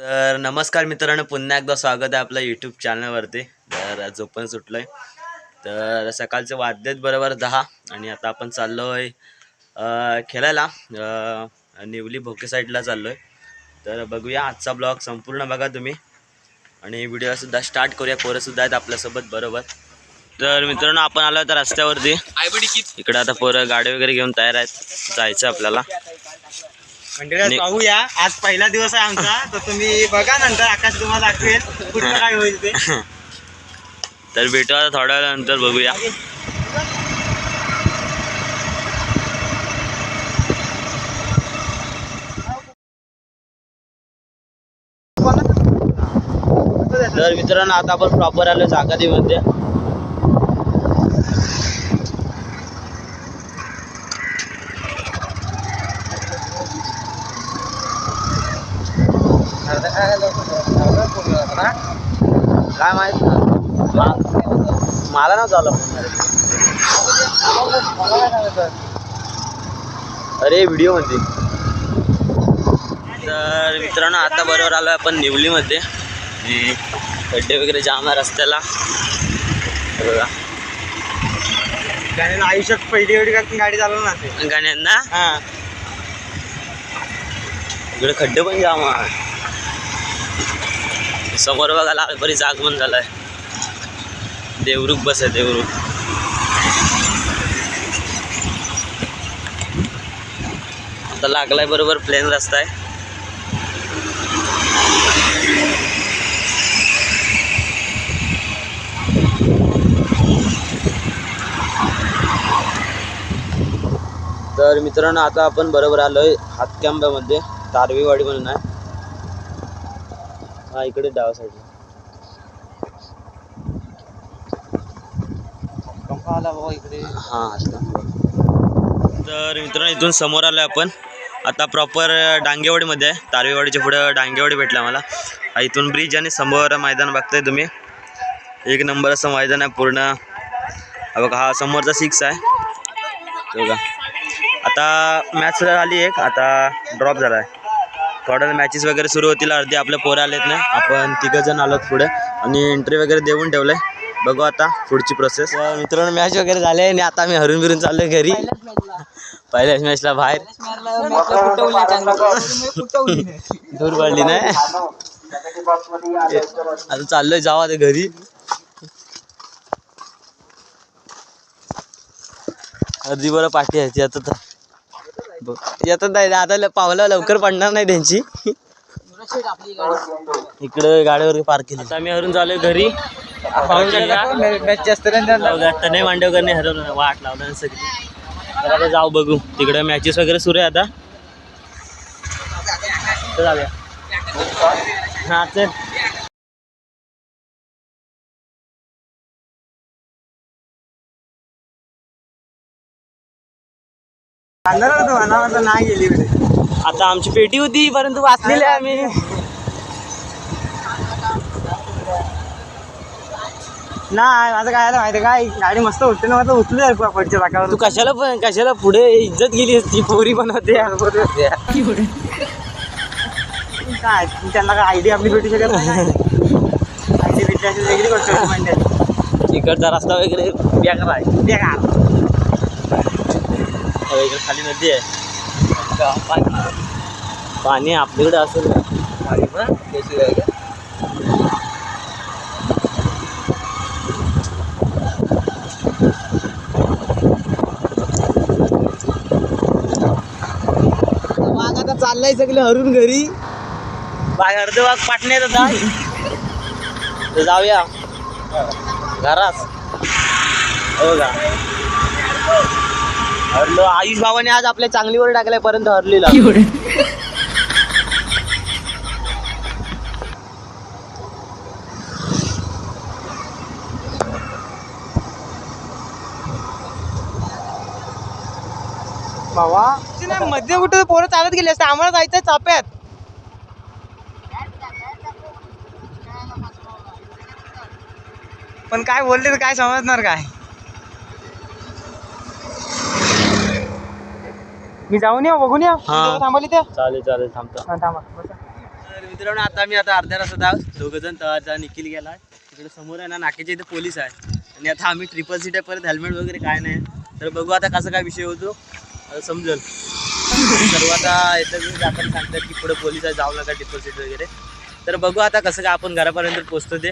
तर नमस्कार मित्रांनो पुन्हा एकदा स्वागत आहे आपल्या यूट्यूब चॅनलवरती तर झोपून सुटलो आहे तर सकाळचे वाद्यत बरोबर दहा. आणि आता आपण चाललो आहे खेळायला. निवली भोके साईडला चाललो आहे तर बघूया आजचा ब्लॉग संपूर्ण बघा तुम्ही. आणि व्हिडिओसुद्धा स्टार्ट करूया. पोरंसुद्धा आहेत आपल्यासोबत बरोबर. तर मित्रांनो आपण आलो तर रस्त्यावरती. इकडं आता पोरं गाडी वगैरे घेऊन तयार आहेत. जायचं आपल्याला. नि- पाहूया. आज पहिला दिवस आहे आमचा. तर तुम्ही बघा नंतर आकाश तुम्हाला दाखवेल कुठलं काय होईल ते. तर भेटू आता थोड्या वेळानंतर बघूया. तर मित्रांनो आता आपण प्रॉपर आलो जागादीमध्ये काय माहीत मला ना झालं अरे व्हिडिओमध्ये. तर मित्रांनो आता बरोबर आलो आपण निवलीमध्ये. खड्डे वगैरे जाम आहे रस्त्याला. बघा. गाण्याला आयुष्यात पहिली एवढी का गाडी चालवलं ना गाण्यांना? हा. इकडे खड्डे पण जाम आहे. समोर बघायला बरीच आगमन झालंय. देवरुख बस आहे देवरुख आता लागलाय बरोबर प्लेन रस्ता आहे. तर मित्रांनो आता आपण बरोबर आलोय हातकंब्यामध्ये. तारवीवाडी म्हणून आहे. हा इकडे डावा साईडला आला इकडे. हा तर मित्रांनो इथून समोर आलोय आपण. आता प्रॉपर डांगेवाडीमध्ये आहे. तारवीवाडीच्या पुढं डांगेवाडी भेटला मला इथून ब्रिज आणि समोर मैदान बघताय तुम्ही. एक नंबर असं मैदान आहे पूर्ण. बघा हा समोरचा सिक्स आहे. हे बघा. आता मॅच झाली एक. आता ड्रॉप झाला आहे थोड्या मॅचेस वगैरे सुरू होतील अर्धे आपले पोरं आलेत ना? आपण तिघंजण आलोत पुढे. आणि एंट्री वगैरे देऊन ठेवलंय. बघू आता पुढची प्रोसेस मित्रांनो मॅच वगैरे झाले आणि आता मी हरून बिरून चाललोय घरी. पहिल्याच मॅचला बाहेर. दूर पडली नाही आता चाललोय जावा ते घरी. अर्धी बरं पाठी आहे ती आता येतात नाही आता ल- पावलं लवकर पडणार नाही त्यांची. इकडे गाडीवर पार्क केली. आता आम्ही हरून चालू घरी. मॅच जास्त तनय मांडवकरने हरवलं वाट लावलं सगळी. आता जाऊ बघू. तिकडे मॅचेस वगैरे सुरू आहे आता. जाऊया. हा चल. नाही गेली. आता आमची पेटी होती परंतु वाचलेली आहे आम्ही. नाही माझं काय झालं माहिती काय? गाडी मस्त उठते ना माझं उचलू द्या पुढच्या चाकावर तू कशाला पण कशाला पुढे इज्जत गेली असती पोरी पण होत्या काय त्यांना काय आयडी आपली भेटू शकत नाही आयडी भेटली असेल वेगळी गोष्ट होती म्हणजे. इकडचा रस्ता वगैरे बेकार आहे. बेकार हो, इकडे खाली नदी आहे. पाणी आपल्याकडे असेल. वाघ आता चाललाय सगळे हरून घरी. बाग अर्ध वाघ पाटण्यात आता. जाऊया. घरात. हो का? हरलो. आयुष बाबाने आज आपल्या चांगलीवर टाकलाय पर्यंत हरलेला बाबा मध्ये कुठे पोरं चालत गेले असते? आम्हाला जायचंय चाप्यात. पण काय बोलले तर काय समजणार काय? मी जाऊन या बघून या हा. थांबवली त्या चालेल चालेल थांबतो. हा, थांबा बसा. मित्रांनो आता मी आता अर्ध्या तासात आहोत दोघं जण तळाचा निखिल गेला तिकडे समोर आहे ना नाक्याच्या इथे पोलीस आहे. आणि आता आम्ही ट्रिपल सीट आहे परत हेल्मेट वगैरे काय नाही. तर बघू आता कसा काय विषय होतो. आता समजेल. सर्व आता येतं मी आपण सांगतात की पुढे पोलीस आहे जाऊ नका ट्रिपल सीट वगैरे. तर बघू आता कसं काय आपण घरापर्यंत पोहोचतो ते.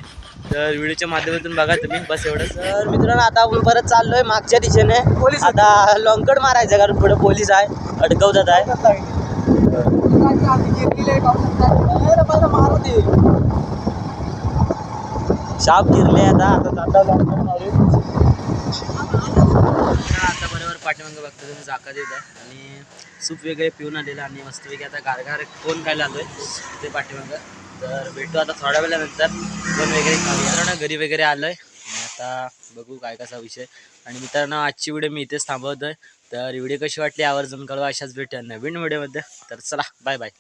तर व्हिडिओच्या माध्यमातून बघा तुम्ही. बस एवढंच तर मित्रांनो आता आपण परत चाललोय मागच्या दिशेने. पोलीस आता लॉंगकट मारायचं कारण पुढे पोलीस आहे. अडकवतात आहे. शाप गिरले आता. आता मारू आता बरोबर पाठीमागं बघतो तुम्ही चाका देत आहे. आणि सूप वगैरे पिऊन आलेलं आणि मस्तपैकी आता गारगार कोण खायला आलोय ते पाठीमागं. तर भेटू आता थोड्या वेळानंतर. दोन वगैरे खाऊया. ना घरी वगैरे आलोय. आहे आता बघू काय कसा विषय. आणि मित्रांनो आजची व्हिडिओ मी इथेच थांबवतोय. तर व्हिडिओ कशी वाटली आवर्जून कळवा. अशाच भेटूया नवीन व्हिडिओमध्ये तर चला बाय बाय